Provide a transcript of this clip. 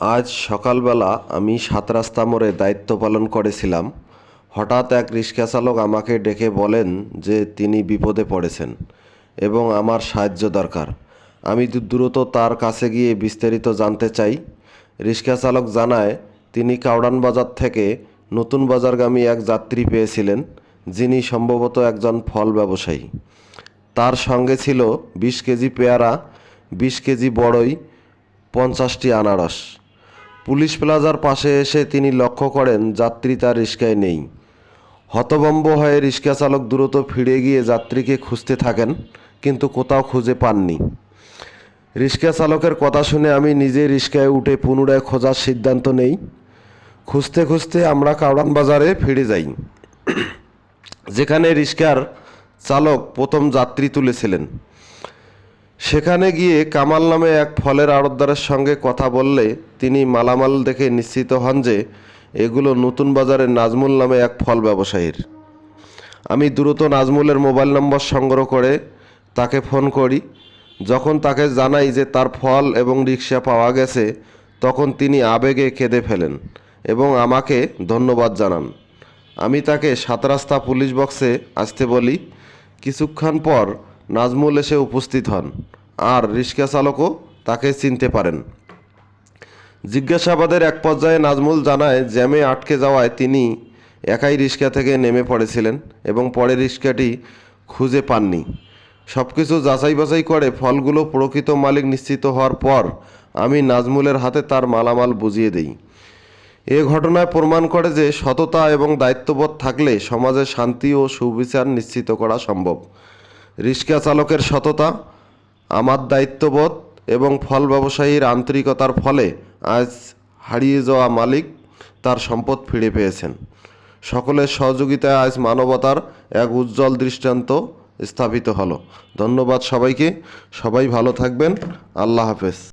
আজ সকালবেলা আমি সাত রাস্তা মোড়ে দায়িত্ব পালন করেছিলাম। হঠাৎ এক রিক্সা চালক আমাকে ডেকে বলেন যে তিনি বিপদে পড়েছেন এবং আমার সাহায্য দরকার। আমি দ্রুত তার কাছে গিয়ে বিস্তারিত জানতে চাই। রিক্সা চালক জানায়, তিনি কাউড়ান বাজার থেকে নতুন বাজারগামী এক যাত্রী পেয়েছিলেন, যিনি সম্ভবত একজন ফল ব্যবসায়ী। তার সঙ্গে ছিল বিশ কেজি পেয়ারা, বিশ কেজি বড়ই, পঞ্চাশটি আনারস। পুলিশ প্লাজার পাশে এসে তিনি লক্ষ্য করেন, যাত্রী তার রিস্কায় নেই। হতবম্ব হয়ে রিক্সা চালক দ্রুত ফিরে গিয়ে যাত্রীকে খুঁজতে থাকেন, কিন্তু কোথাও খুঁজে পাননি। রিক্সা চালকের কথা শুনে আমি নিজে রিক্সায় উঠে পুনরায় খোঁজার সিদ্ধান্ত নেই। খুঁজতে খুঁজতে আমরা কাউরান বাজারে ফিরে যাই, যেখানে রিক্সার চালক প্রথম যাত্রী তুলেছিলেন। সেখানে গিয়ে কামাল নামে এক ফলের আড়তদারের সঙ্গে কথা বললে তিনি মালামাল দেখে নিশ্চিত হন যে এগুলো নতুন বাজারের নাজমুল নামে এক ফল ব্যবসায়ীর। আমি দ্রুত নাজমুলের মোবাইল নম্বর সংগ্রহ করে তাকে ফোন করি। যখন তাকে জানাই যে তার ফল এবং রিক্সা পাওয়া গেছে, তখন তিনি আবেগে কেঁদে ফেলেন এবং আমাকে ধন্যবাদ জানান। আমি তাকে সাত রাস্তা পুলিশ বক্সে আসতে বলি। কিছুক্ষণ পর নাজমুল এসে উপস্থিত হন। আর রিক্সা চালকও তাকে চিনতে পারেন। জিজ্ঞাসাবাদের এক পর্যায়ে নাজমুল জানায়, জ্যামে আটকে যাওয়ায় তিনি একাই রিক্সা থেকে নেমে পড়েছিলেন এবং পরে রিক্সাটি খুঁজে পাননি। সব কিছু যাচাই বাছাই করে ফলগুলো প্রকৃত মালিক নিশ্চিত হওয়ার পর আমি নাজমুলের হাতে তার মালামাল বুঝিয়ে দিই। এ ঘটনায় প্রমাণ করে যে সততা এবং দায়িত্ববোধ থাকলে সমাজে শান্তি ও সুবিচার নিশ্চিত করা সম্ভব। রিক্সা চালকের সততা, আমার দায়িত্ববোধ এবং ফল ব্যবসায়ীর আন্তরিকতার ফলে আজ হারিয়ে যাওয়া মালিক তার সম্পদ ফিরে পেয়েছেন। সকলের সহযোগিতায় আজ মানবতার এক উজ্জ্বল দৃষ্টান্ত স্থাপিত হলো। ধন্যবাদ সবাইকে। সবাই ভালো থাকবেন। আল্লাহ হাফেজ।